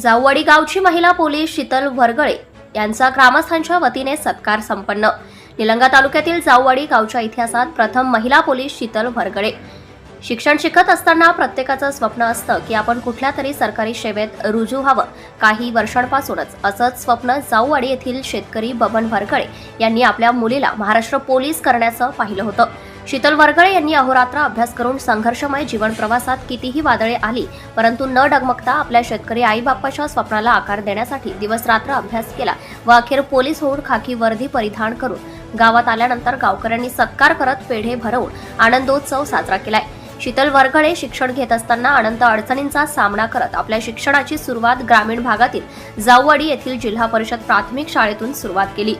जाऊवाडी गावची महिला पोलीस शीतल वरगळे यांचा ग्रामस्थांच्या वतीने सत्कार संपन्न. निलंगा तालुक्यातील जाऊवाडी गावच्या इतिहासात प्रथम महिला पोलीस शीतल वरगळे. शिक्षण शिकत असताना प्रत्येकाचं स्वप्न असतं की आपण कुठल्या तरी सरकारी सेवेत रुजू व्हावं. काही वर्षांपासूनच असंच स्वप्न जाऊवाडी येथील शेतकरी बबन वरगळे यांनी आपल्या मुलीला महाराष्ट्र पोलीस करण्याचं पाहिलं होतं. शीतल वरगळे यांनी अहोरात्र अभ्यास करून संघर्षमय जीवन प्रवासात कितीही वादळे आली परंतु न डगमगता आपल्या शेतकरी आईबापाच्या स्वप्नाला आकार देण्यासाठी दिवस रात्र अभ्यास केला व अखेर पोलीस होऊन खाकी वर्दी परिधान करून गावात आल्यानंतर गावकऱ्यांनी सत्कार करत पेढे भरवून आनंदोत्सव साजरा केलाय. शीतल वरगळे शिक्षण घेत असताना अनंत अडचणींचा सामना करत आपल्या शिक्षणाची सुरुवात ग्रामीण भागातील जाऊवाडी येथील जिल्हा परिषद प्राथमिक शाळेतून सुरुवात केली.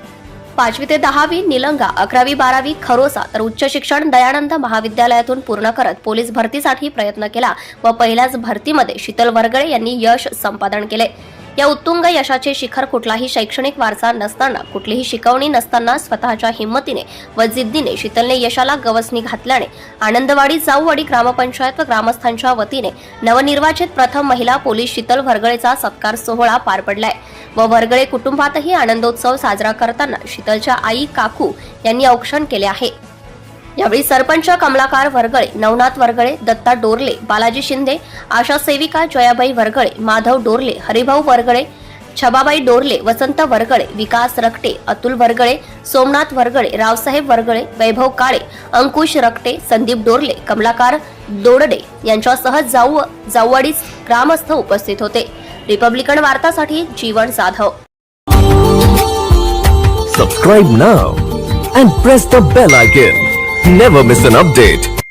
पाचवी ते दहावी निलंगा अकरावी बारावी खरोसा तर उच्च शिक्षण दयानंद महाविद्यालयातून पूर्ण करत पोलीस भरतीसाठी प्रयत्न केला व पहिल्याच भरतीमध्ये शीतल वरगळे यांनी यश संपादन केले. या उत्तुंग यशाचे शिखर कुठलाही शैक्षणिक वारसा नसताना कुठलीही शिकवणी नसताना स्वतःच्या हिंमतीने व जिद्दीने शीतलने यशाला गवसणी घातल्याने आनंदवाडी जाऊवाडी ग्रामपंचायत व ग्रामस्थांच्या वतीने नवनिर्वाचित प्रथम महिला पोलीस शीतल वरगळेचा सत्कार सोहळा पार पडलाय. व वरगळे कुटुंबातही आनंदोत्सव साजरा करताना शीतलच्या आई काकू यांनी औक्षण केले आहे. यावेळी सरपंच कमलाकार वरगळे नवनाथ वरगळे दत्ता डोरले बालाजी शिंदे आशा सेविका जयाबाई वरगळे माधव डोरले हरिभाऊ वरगळे छबाबाई डोरले वसंत वरगळे विकास रकटे अतुल वरगळे सोमनाथ वरगळे रावसाहेब वरगळे वैभव काळे अंकुश रकटे संदीप डोरले कमलाकार दोडडे यांच्यासह जाऊ जाऊवाडी ग्रामस्थ उपस्थित होते. Republican वार्तासाठी Jeevan Jadhav Subscribe now and press the bell icon. Never miss an update.